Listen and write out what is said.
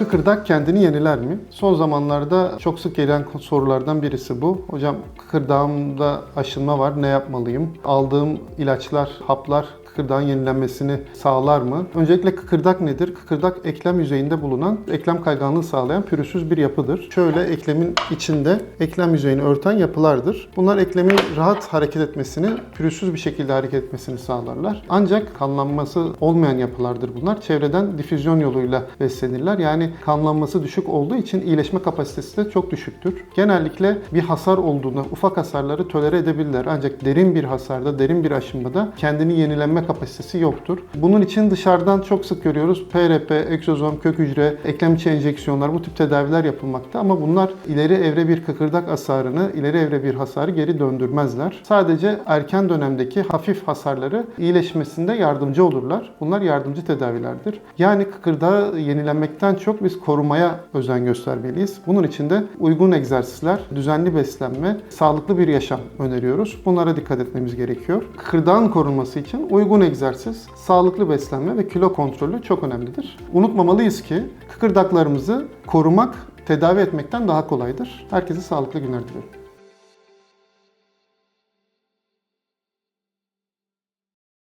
Kıkırdak kendini yeniler mi? Son zamanlarda çok sık gelen sorulardan birisi bu. Hocam kıkırdağımda aşınma var, ne yapmalıyım? Aldığım ilaçlar, haplar kıkırdağın yenilenmesini sağlar mı? Öncelikle kıkırdak nedir? Kıkırdak eklem yüzeyinde bulunan, eklem kayganlığı sağlayan pürüzsüz bir yapıdır. Şöyle eklemin içinde eklem yüzeyini örten yapılardır. Bunlar eklemin rahat hareket etmesini, pürüzsüz bir şekilde hareket etmesini sağlarlar. Ancak kanlanması olmayan yapılardır bunlar. Çevreden difüzyon yoluyla beslenirler. Yani kanlanması düşük olduğu için iyileşme kapasitesi de çok düşüktür. Genellikle bir hasar olduğunda ufak hasarları tolere edebilirler. Ancak derin bir hasarda, derin bir aşınmada kendini yenilenme kapasitesi yoktur. Bunun için dışarıdan çok sık görüyoruz. PRP, egzozom, kök hücre, eklem içi enjeksiyonlar bu tip tedaviler yapılmakta ama bunlar ileri evre bir kıkırdak hasarını, ileri evre bir hasarı geri döndürmezler. Sadece erken dönemdeki hafif hasarları iyileşmesinde yardımcı olurlar. Bunlar yardımcı tedavilerdir. Yani kıkırdağı yenilenmekten çok biz korumaya özen göstermeliyiz. Bunun için de uygun egzersizler, düzenli beslenme, sağlıklı bir yaşam öneriyoruz. Bunlara dikkat etmemiz gerekiyor. Kıkırdağın korunması için uygun egzersiz, sağlıklı beslenme ve kilo kontrolü çok önemlidir. Unutmamalıyız ki kıkırdaklarımızı korumak tedavi etmekten daha kolaydır. Herkese sağlıklı günler diliyorum.